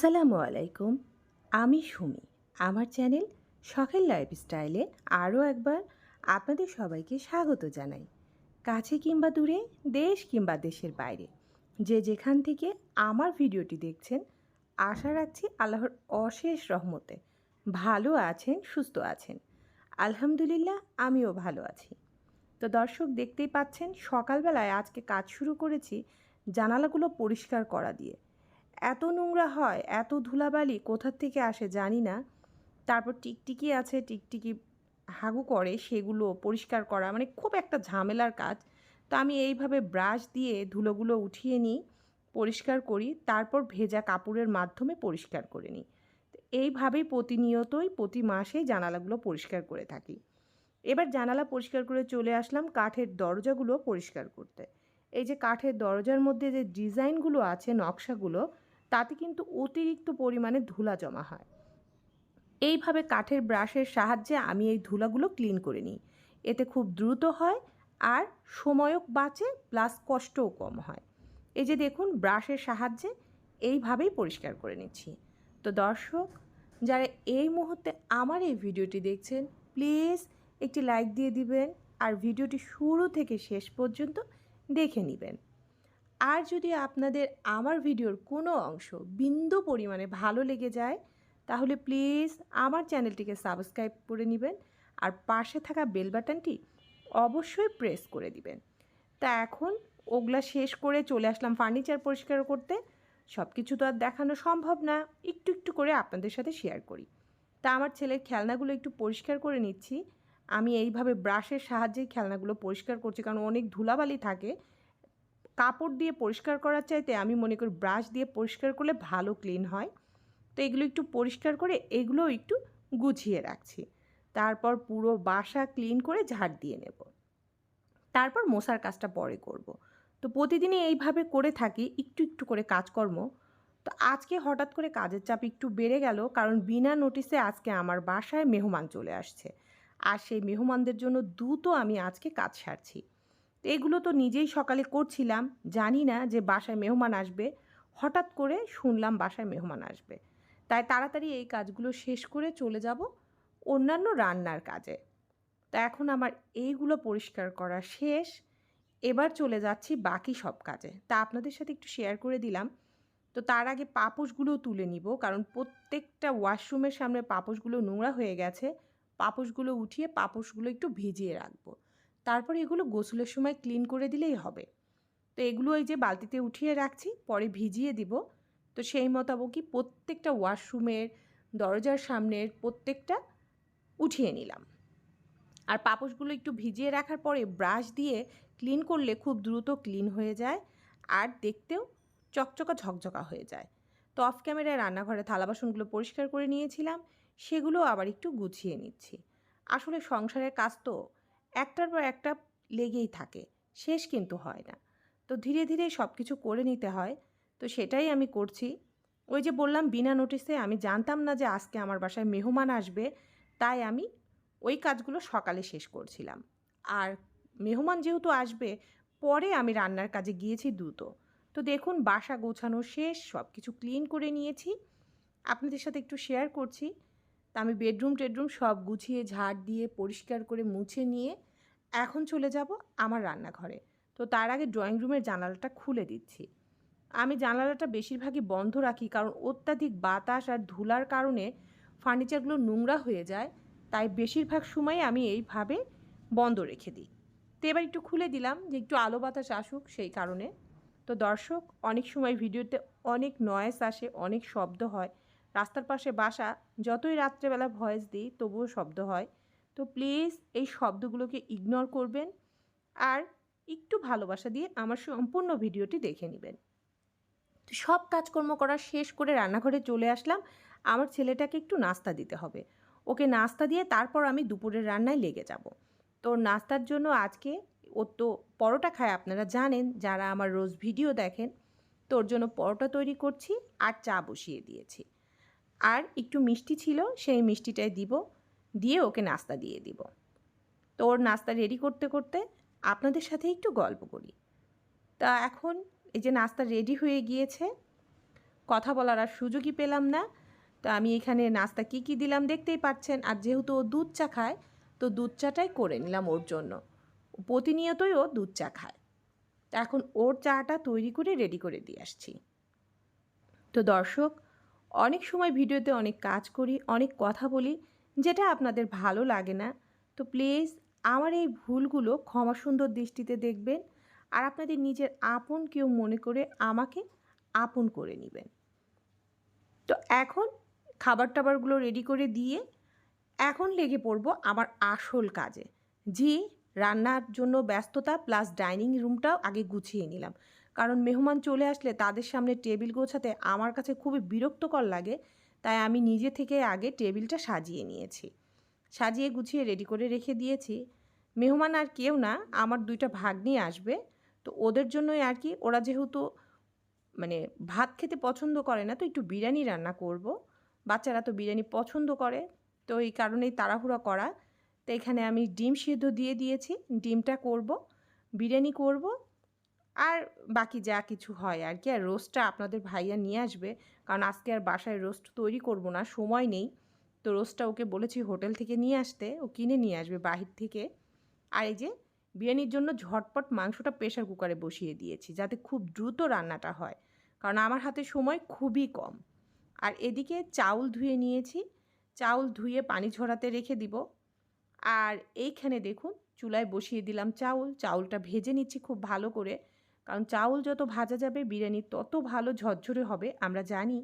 আসসালামু আলাইকুম, আমি সুমি। আমার চ্যানেল শখের লাইফস্টাইলে আরও একবার আপনাদের সবাইকে স্বাগত জানাই। কাছে কিংবা দূরে, দেশ কিংবা দেশের বাইরে। যে যেখান থেকে আমার ভিডিওটি দেখছেন, আশা রাখছি আল্লাহর অশেষ রহমতে ভালো আছেন, সুস্থ আছেন। আলহামদুলিল্লাহ, আমিও ভালো আছি। তো দর্শক, দেখতেই পাচ্ছেন, সকালবেলায় আজকে কাজ শুরু করেছি জানালাগুলো পরিষ্কার করা দিয়ে। এত নোংরা হয়, এত ধুলাবালি কোথার থেকে আসে জানি না। তারপর টিকটিকি আছে, টিকটিকি হাগু করে, সেগুলো পরিষ্কার করা মানে খুব একটা ঝামেলার কাজ। তো আমি এইভাবে ব্রাশ দিয়ে ধুলোগুলো উঠিয়ে নিই, পরিষ্কার করি, তারপর ভেজা কাপড়ের মাধ্যমে পরিষ্কার করে নিই। এইভাবেই প্রতিনিয়তই, প্রতি মাসেই জানালাগুলো পরিষ্কার করে থাকি। এবার জানালা পরিষ্কার করে চলে আসলাম কাঠের দরজাগুলো পরিষ্কার করতে। এই যে কাঠের দরজার মধ্যে যে ডিজাইনগুলো আছে, নকশাগুলো তাতে কিন্তু অতিরিক্ত পরিমাণে ধুলা জমা হয়। এইভাবে কাঠের ব্রাশের সাহায্যে আমি এই ধুলাগুলো ক্লিন করে নিই। এতে খুব দ্রুত হয় আর সময়ও বাঁচে, প্লাস কষ্টও কম হয়। এই যে দেখুন, ব্রাশের সাহায্যে এইভাবেই পরিষ্কার করে নিচ্ছি। তো দর্শক, যারা এই মুহূর্তে আমার এই ভিডিওটি দেখছেন, প্লিজ একটি লাইক দিয়ে দিবেন আর ভিডিওটি শুরু থেকে শেষ পর্যন্ত দেখে নেবেন। আর যদি আপনাদের আমার ভিডিওর কোনো অংশ বিন্দু পরিমাণে ভালো লেগে যায়, তাহলে প্লিজ আমার চ্যানেলটিকে সাবস্ক্রাইব করে নেবেন আর পাশে থাকা বেল বাটনটি অবশ্যই প্রেস করে দিবেন। তা এখন ওগুলা শেষ করে চলে আসলাম ফার্নিচার পরিষ্কার করতে। সব কিছু তো আর দেখানো সম্ভব না, একটু একটু করে আপনাদের সাথে শেয়ার করি। তা আমার ছেলের খেলনাগুলো একটু পরিষ্কার করে নিচ্ছি। আমি এইভাবে ব্রাশের সাহায্যেই খেলনাগুলো পরিষ্কার করছি, কারণ অনেক ধুলাবালি থাকে। কাপড় দিয়ে পরিষ্কার করার চাইতে আমি মনে করি ব্রাশ দিয়ে পরিষ্কার করলে ভালো ক্লিন হয়। তো এগুলো একটু পরিষ্কার করে এগুলো একটু গুছিয়ে রাখছি। তারপর পুরো বাসা ক্লিন করে ঝাড় দিয়ে নেব। তারপর মশার কাজটা পরে করব। তো প্রতিদিনই এইভাবে করে থাকি, একটু একটু করে কাজকর্ম। তো আজকে হঠাৎ করে কাজের চাপ একটু বেড়ে গেল, কারণ বিনা নোটিসে আজকে আমার বাসায় মেহমান চলে আসছে। আর সেই মেহমানদের জন্য দ্রুত আমি আজকে কাজ সারছি। তো এগুলো তো নিজেই সকালে করছিলাম। জানি না যে বাসায় মেহমান আসবে। হঠাৎ করে শুনলাম বাসায় মেহমান আসবে। তাই তাড়াতাড়ি এই কাজগুলো শেষ করে চলে যাব অন্যান্য রান্নার কাজে। তা এখন আমার এইগুলো পরিষ্কার করা শেষ। এবার চলে যাচ্ছি বাকি সব কাজে। তা আপনাদের সাথে একটু শেয়ার করে দিলাম। তো তার আগে পাপোশগুলো তুলে নিব, কারণ প্রত্যেকটা ওয়াশরুমের সামনে পাপোশগুলো নোংরা হয়ে গেছে। পাপোশগুলো উঠিয়ে পাপোশগুলো একটু ভিজিয়ে রাখব। তারপরে এগুলো গোসলের সময় ক্লিন করে দিলেই হবে। তো এগুলো এই যে বালতিতে উঠিয়ে রাখছি, পরে ভিজিয়ে দিব। তো সেই মোতাবকই প্রত্যেকটা ওয়াশরুমের দরজার সামনের প্রত্যেকটা উঠিয়ে নিলাম। আর পাপোশগুলো একটু ভিজিয়ে রাখার পরে ব্রাশ দিয়ে ক্লিন করলে খুব দ্রুত ক্লিন হয়ে যায় আর দেখতেও চকচকা ঝকঝকা হয়ে যায়। তো অফ ক্যামেরায় রান্নাঘরে থালা বাসনগুলো পরিষ্কার করে নিয়েছিলাম, সেগুলো আবার একটু গুছিয়ে নিচ্ছি। আসলে সংসারের কাজ তো একটার পর একটা লেগেই থাকে। শেষ কিন্তু হয় না। তো ধীরে ধীরে সব কিছু করে নিতে হয়। তো সেটাই আমি করছি। ওই যে বললাম, বিনা নোটিসে আমি জানতাম না যে আজকে আমার বাসায় মেহমান আসবে। তাই আমি ওই কাজগুলো সকালে শেষ করছিলাম। আর মেহমান যেহেতু আসবে, পরে আমি রান্নার কাজে গিয়েছি দ্রুত। তো দেখুন, বাসা গোছানো শেষ সব কিছু ক্লিন করে নিয়েছি। আপনাদের সাথে একটু শেয়ার করছি। তা আমি বেডরুম টেডরুম সব গুছিয়ে ঝাড় দিয়ে, পরিষ্কার করে মুছে নিয়ে এখন চলে যাব আমার রান্নাঘরে। তো তার আগে ড্রয়িং রুমের জানালাটা খুলে দিচ্ছি। আমি জানালাটা বেশিরভাগই বন্ধ রাখি কারণ অত্যাধিক বাতাস আর ধুলার কারণে ফার্নিচারগুলো নোংরা হয়ে যায়, তাই বেশিরভাগ সময় আমি এইভাবে বন্ধ রেখে দিই। তো এবার একটু খুলে দিলাম যে একটু আলো বাতাস আসুক সেই কারণে। তো দর্শক, অনেক সময় ভিডিওতে অনেক নয়েস আসে, অনেক শব্দ হয় রাস্তার পাশে বাসা, যতই রাত্রেবেলা ভয়েস দিই, তবুও শব্দ হয়। তো প্লিজ এই শব্দগুলোকে ইগনোর করবেন আর একটু ভালোবাসা দিয়ে আমার সম্পূর্ণ ভিডিওটি দেখে নেবেন। তো সব কাজকর্ম করা শেষ করে রান্নাঘরে চলে আসলাম। আমার ছেলেটাকে একটু নাস্তা দিতে হবে। ওকে নাস্তা দিয়ে তারপর আমি দুপুরের রান্নায় লেগে যাব। তো নাস্তার জন্য আজকে ও তো পরোটা খায়, আপনারা জানেন, যারা আমার রোজ ভিডিও দেখেন তোর জন্য পরোটা তৈরি করছি আর চা বসিয়ে দিয়েছি। আর একটু মিষ্টি ছিল, সেই মিষ্টিটাই দিব, দিয়ে ওকে নাস্তা দিয়ে দিব। তো ওর নাস্তা রেডি করতে করতে আপনাদের সাথে একটু গল্প করি। তা এখন এই যে নাস্তা রেডি হয়ে গিয়েছে, কথা বলার আর সুযোগই পেলাম না। তো আমি এখানে নাস্তা কী কী দিলাম দেখতেই পাচ্ছেন, আর যেহেতু ও দুধ চা খায়, তো দুধ চাটাই করে নিলাম ওর জন্য। প্রতিনিয়তই ও দুধ চা খায়। তো এখন ওর চাটা তৈরি করে রেডি করে দিয়ে আসছি। তো দর্শক অনেক সময় ভিডিওতে অনেক কাজ করি, অনেক কথা বলি, যেটা আপনাদের ভালো লাগে না। তো প্লিজ আমার এই ভুলগুলো ক্ষমা সুন্দর দৃষ্টিতে দেখবেন আর আপনাদের নিজের আপন কেউ মনে করে আমাকে আপন করে নেবেন। তো এখন খাবার টাবারগুলো রেডি করে দিয়ে এখন লেগে পড়ব আমার আসল কাজে। জি, রান্নার জন্য ব্যস্ততা প্লাস ডাইনিং রুমটাও আগে গুছিয়ে নিলাম। কারণ মেহমান চলে আসলে তাদের সামনে টেবিল গোছাতে আমার কাছে খুবই বিরক্তকর লাগে, তাই আমি নিজে থেকে আগে টেবিলটা সাজিয়ে নিয়েছি। সাজিয়ে গুছিয়ে রেডি করে রেখে দিয়েছি। মেহমান আর কেউ না, আমার দুইটা ভাগ্নি আসবে, তো ওদের জন্যই আর কি ওরা যেহেতু মানে ভাত খেতে পছন্দ করে না, তো একটু বিরিয়ানি রান্না করব। বাচ্চারা তো বিরিয়ানি পছন্দ করে, তো এই কারণেই তাড়াহুড়া করা। তো এখানে আমি ডিম সিদ্ধ দিয়ে দিয়েছি, ডিমটা করব, বিরিয়ানি করব আর বাকি যা কিছু হয় আর কি আর রোস্টটা আপনাদের ভাইয়া নিয়ে আসবে। কারণ আজকে আর বাসায় রোস্ট তৈরি করব না, সময় নেই। তো রোস্টটা ওকে বলেছি হোটেল থেকে নিয়ে আসতে। ও কিনে নিয়ে আসবে বাহির থেকে। আর এই যে বিরিয়ানির জন্য ঝটপট মাংসটা প্রেশার কুকারে বসিয়ে দিয়েছি, যাতে খুব দ্রুত রান্নাটা হয়। কারণ আমার হাতে সময় খুবই কম। আর এদিকে চাউল ধুয়ে নিয়েছি। চাউল ধুয়ে পানি ঝরাতে রেখে দিব। আর এইখানে দেখুন, চুলায় বসিয়ে দিলাম চাউল। চাউলটা ভেজে নিচ্ছি খুব ভালো করে। কারণ চাউল যত ভাজা যাবে, বিরিয়ানি তত ভালো ঝরঝরে হবে, আমরা জানি।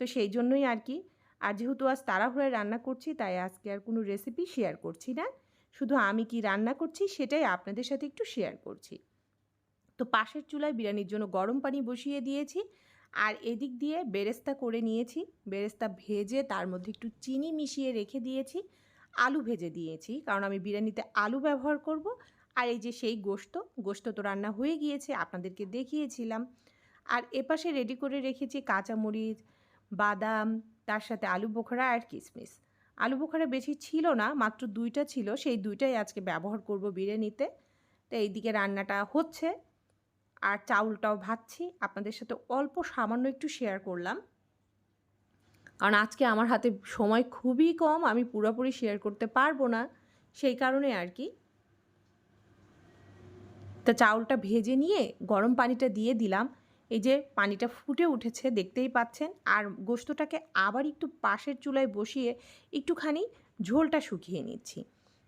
তো সেই জন্যই আর কি, আর যেহেতু আজ তাড়াহুড়ায় রান্না করছি, তাই আজকে আর কোনো রেসিপি শেয়ার করছি না। শুধু আমি কি রান্না করছি, সেটাই আপনাদের সাথে একটু শেয়ার করছি। তো পাশের চুলায় বিরিয়ানির জন্য গরম পানি বসিয়ে দিয়েছি, আর এদিক দিয়ে বেরেস্তা করে নিয়েছি। বেরেস্তা ভেজে তার মধ্যে একটু চিনি মিশিয়ে রেখে দিয়েছি। আলু ভেজে দিয়েছি, কারণ আমি বিরিয়ানিতে আলু ব্যবহার করব আর এই যে সেই গোস্ত গোস্ত তো রান্না হয়ে গিয়েছে, আপনাদেরকে দেখিয়েছিলাম। আর এপাশে রেডি করে রেখেছি কাঁচামরিচ, বাদাম, তার সাথে আলু বোখরা আর কিশমিশ আলু বোখরা বেশি ছিল না, মাত্র দুইটা ছিল, সেই দুইটাই আজকে ব্যবহার করব বিরিয়ানিতে। তো এইদিকে রান্নাটা হচ্ছে। আর চাউলটাও ভাজছি, আপনাদের সাথে অল্প সামান্য একটু শেয়ার করলাম। কারণ আজকে আমার হাতে সময় খুবই কম, আমি পুরোপুরি শেয়ার করতে পারব না, সেই কারণে আর কি। তা চাউলটা ভেজে নিয়ে গরম পানিটা দিয়ে দিলাম। এই যে পানিটা ফুটে উঠেছে, দেখতেই পাচ্ছেন। আর গোস্তটাকে আবার একটু পাশের চুলায় বসিয়ে একটুখানি ঝোলটা শুকিয়ে নিচ্ছি।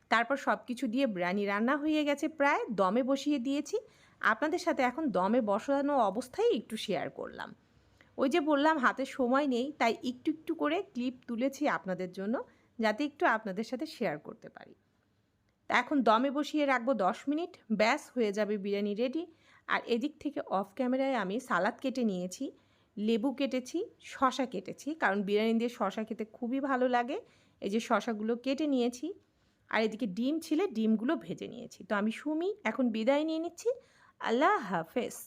তারপর সব কিছু দিয়ে বিরিয়ানি রান্না হয়ে গেছে প্রায়। দমে বসিয়ে দিয়েছি। আপনাদের সাথে এখন দমে বসানো অবস্থায় একটু শেয়ার করলাম। ওই যে বললাম, হাতে সময় নেই, তাই একটু একটু করে ক্লিপ তুলেছি আপনাদের জন্য, যাতে একটু আপনাদের সাথে শেয়ার করতে পারি। এখন দমে বসিয়ে রাখব দশ মিনিট। ব্যাস, হয়ে যাবে বিরিয়ানি রেডি আর এদিক থেকে অফ ক্যামেরায় আমি সালাদ কেটে নিয়েছি, লেবু কেটেছি শশা কেটেছি, কারণ বিরিয়ানি দিয়ে শশা খেতে খুবই ভালো লাগে। এই যে শশাগুলো কেটে নিয়েছি। আর এদিকে ডিম ছিলে, ডিমগুলো ভেজে নিয়েছি। তো আমি সুমি, এখন বিদায় নিয়ে নিচ্ছি। আল্লাহ হাফেজ।